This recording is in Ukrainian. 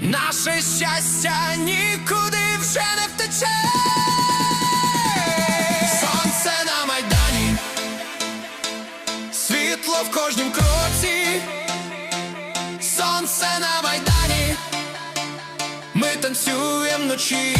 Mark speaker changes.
Speaker 1: Наше щастя нікуди вже не втече. Сонце на майдані, світло в кожнім кроці. Сонце на майдані, ми танцюємо вночі.